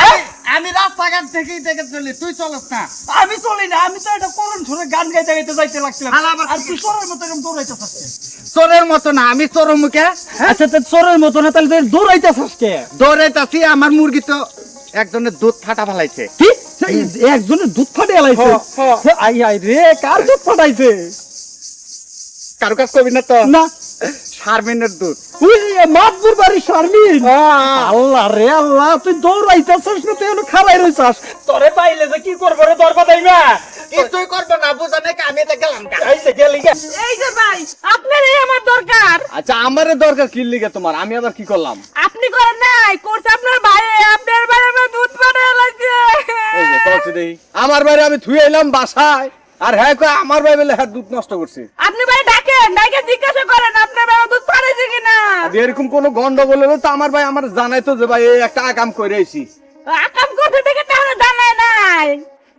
আমি আমি রাস্তাঘাট থেকেই দেখে চলি তুই চলস না। আমি চলি না আমি তো এটা করুন শুনে গান গাইতে গাইতে যাইতে লাগছিলাম। আলা আবার আর তুই চোরের মতো এরকম দৌড়াইতে চোরের মতো না আমি চোর মুখে। আচ্ছা চোরের মতো না তাহলে দৌড়াইতে থাকছে দৌড়াইতাছি আমার মুরগি তো একজনের দুধ ফাটা ফেলাইছে। কি? একজনের দুধ ফাটে। আই আই রে কার দুধ ফাটাইছে? কারও কাজ করবি না তো? না। শারমিনের দুধ। মাতবুর বাড়ি শারমিন? আল্লাহ রে আল্লাহ তুই দৌড়াইতেছিস না তুই এলো খারাই রইছাস। তোরে পাইলে যে কি করব রে দরবা দাইমা কিছুই করব না বুঝা নাকি আমি এটা গেলাম এই যে গেলি গে। এই যে ভাই আপনার আমার দরকার। আচ্ছা আমারে দরকার কি লিগে তোমার? আমি আবার কি করলাম? আপনি করেন নাই করছে আপনার ভাই আপনার ভাই আমার দুধ লাগছে। আমার বাইরে আমি থুয়ে এলাম বাসায়। আর হ্যাঁ কয় আমার ভাই বলে হ্যাঁ দুধ নষ্ট করছে। আপনি ভাই ডাকেন ডাকে জিজ্ঞাসা করেন আপনার ভাই দুধ পাঠাইছে কিনা? আর এরকম কোন গন্ডগোল হলে তো আমার ভাই আমার জানাই তো যে ভাই এই একটা আকাম করে আইছি। আকাম করতে থেকে তাহলে জানায় নাই?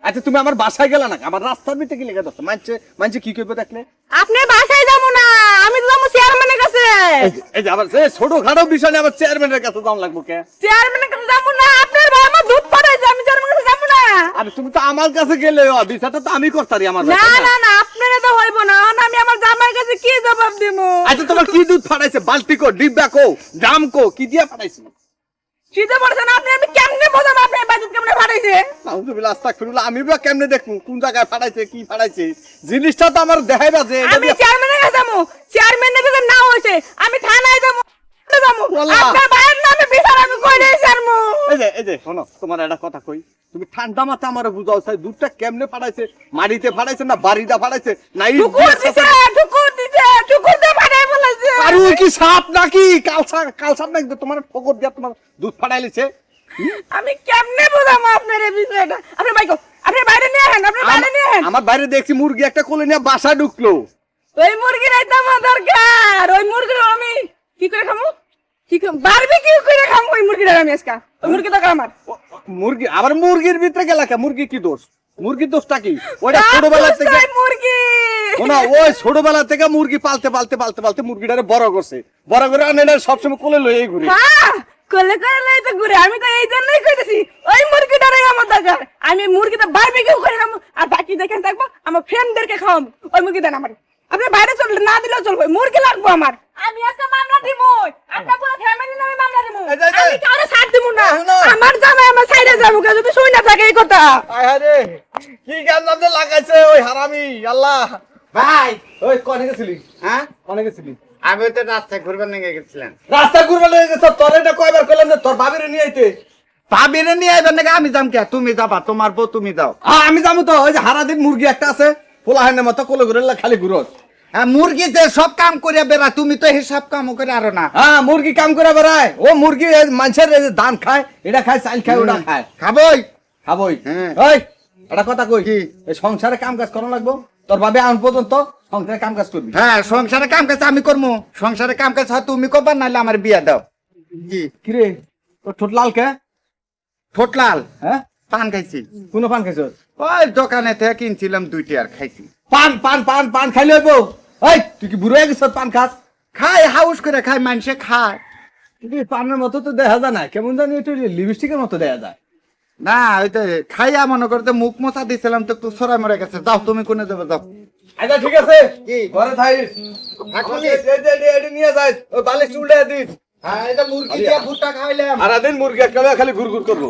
আচ্ছা তুমি আমার বাসায় গেলা না আমার রাস্তার ভিতরে কি লেগে যাচ্ছে মানছে মানছে কি করবে দেখলে? আপনি বাসায় যাব না আমি তো যাব চেয়ারম্যানের কাছে। এই যে- এই যে আবার সে ছোট খাটো বিষয় নিয়ে আবার চেয়ারম্যানের কাছে যাওয়া লাগবো কে? চেয়ারম্যানের কাছে যাব না আপনার ভাই আমার দুধ পাঠাইছে আমি চেয়ারম্যানের কাছে যাব না আর তুমি তো আমার কাছে গেলে তো আমি করতারি আমার না না না আপনারা তো হইব না। আমি আমার কাছে কি জবাব দিব আচ্ছা তোমার কি দুধ ফাটাইছে বালতি কো ডিব্বা কো ড্রাম কো কি দিয়া ফাটাইছে শীতে পড়ছে না আপনি? আমি কেমনে বাজেট কেমনে আস্তাগফিরুল্লাহ আমি বা কেমনে দেখব? কোন জায়গায় ফাটাইছে কি ফাটাইছে জিনিসটা তো আমার দেখাইবা যে এটা আমি চেয়ারম্যানের কাছে যাব। চেয়ারম্যান যদি না হয়েছে আমি থানায় যাব আপনার ভাইয়ের নামে বিচার আমি কইলে ছাড়বো। এই যে এই যে শোনো তোমার একটা কথা কই? তুমি ঠান্ডা মাথা আমার বুঝাও দুধটা কেমনে ফাটাইছে? মাটিতে ফাটাইছে না বাড়িটা ফাটাইছে? না ইট টুকুর দিছে ছাঁচা- দিছে টুকুর দিয়ে পাঠাই ফেলাইছে। আর ওই কি সাপ নাকি? কালসা কালসাপ নাকি? তোমার দিয়া তোমার দুধ আমি কেমনে আপনার এই বিষয়টা? বাইরে নিয়ে আহেন বাইরে নিয়ে আহেন আমার বাইরে দেখছি মুরগি একটা কোলে নিয়ে বাসা ঢুকলো। ওই মুরগির আমার দরকার। ওই মুরগির আমি কি করে খামু? কি খাম? বারবি কি করে খামু ওই মুরগিটা আমি আজকে। ওই মুরগি আমার মুরগি আবার মুরগির ভিতরে গেলা কে? মুরগি কি দোষ? মুরগির দোষটা কি? ওইটা ছোটবেলা থেকে ওই মুরগি। শোনা ওই ছোটবেলা থেকে মুরগি পালতে পালতে পালতে পালতে মুরগিটারে বড় করছে। বড় করে আনে না সবসময় কোলে লয়ে ঘুরে। কোলে তো ঘুরে। আমি তো এই জন্যই কইতেছি ওই আমার দরকার। আমি মুরগিটা বারবিকিউ করে খাব আর বাকি দেখেন থাকব আমার ফ্রেন্ডদেরকে খাওয়াবো ওই মুরগি দেন আমার। আপনি বাইরে চল না দিলেও চলবে মুরগি লাগবো আমার। আমি আজকে মামলা দিব আপনার পুরো ফ্যামিলি নামে মামলা যে। আমি কাউরে ছাড় দিব না। আমার জামাই আমার সাইডে যাব যদি শুই না থাকে এই কথা। আরে কি গান নামতে লাগাইছে ওই হারামি আল্লাহ। ভাই ওই কনে গেছিলি? হ্যাঁ? কনে গেছিলি? আমি তো রাস্তায় ঘুরবার নিয়ে গেছিলাম। রাস্তা ঘুরবে লেগে গেছে? তোর এটা কয়বার করলাম যে তোর ভাবিরে নিয়ে আইতে? ভাবিরে নিয়ে আইবেন নাকি আমি যাম কে? তুমি যাবা তোমার বউ তুমি যাও। আমি যাব তো ওই যে হারাদিন মুরগি একটা আছে পোলা হাইনের মতো কোলে ঘুরে খালি ঘুরোস। মুরগি যে সব কাম করিয়া বেড়া তুমি তো হিসাব কাম করে আরও না। হ্যাঁ মুরগি কাম করে বেড়ায়। ও মুরগি মানুষের ধান খায় এটা খায় চাল খায় ওটা খায়। খাবই। খাবই। হ্যাঁ। ওই একটা কথা কই কি? সংসারে কাম কাজ করা লাগবো? তোর ভাবে আন পর্যন্ত সংসারে কাম কাজ করবি। হ্যাঁ সংসারে কাম কাজ আমি করব সংসারে কাম কাজ হয় তুমি করবা নাহলে আমার বিয়া দাও। কি? কিরে তোর ঠোঁট লাল কে? ঠোঁটলাল হ্যাঁ? পান খাইছি। কোনো পান খাইছ? ওই দোকানে থেকে কিনছিলাম দুইটি আর খাইছি। পান পান পান পান খাইলে হইব। এই তুই কি বুড়ো হয়ে গেছ পান খাস? খাই হাউস করে খাই মানুষে খায় কিন্তু পানের মতো তো দেখা যায় না কেমন জানি একটু লিপস্টিকের মতো দেখা যায়। না ওই তো খাইয়া মনে করতে মুখ মোছা দিছিলাম তো একটু সরাই মরে গেছে। যাও তুমি কোনে যাবে যাও। আচ্ছা ঠিক আছে। কি? ঘরে থাইস নিয়ে যাইস। ওই বালিশ উল্টে দিস। হ্যাঁ এটা মুরগি দিয়ে ভুট্টা খাইলাম। আর দিন মুরগি একটা খালি ঘুর ঘুর করব।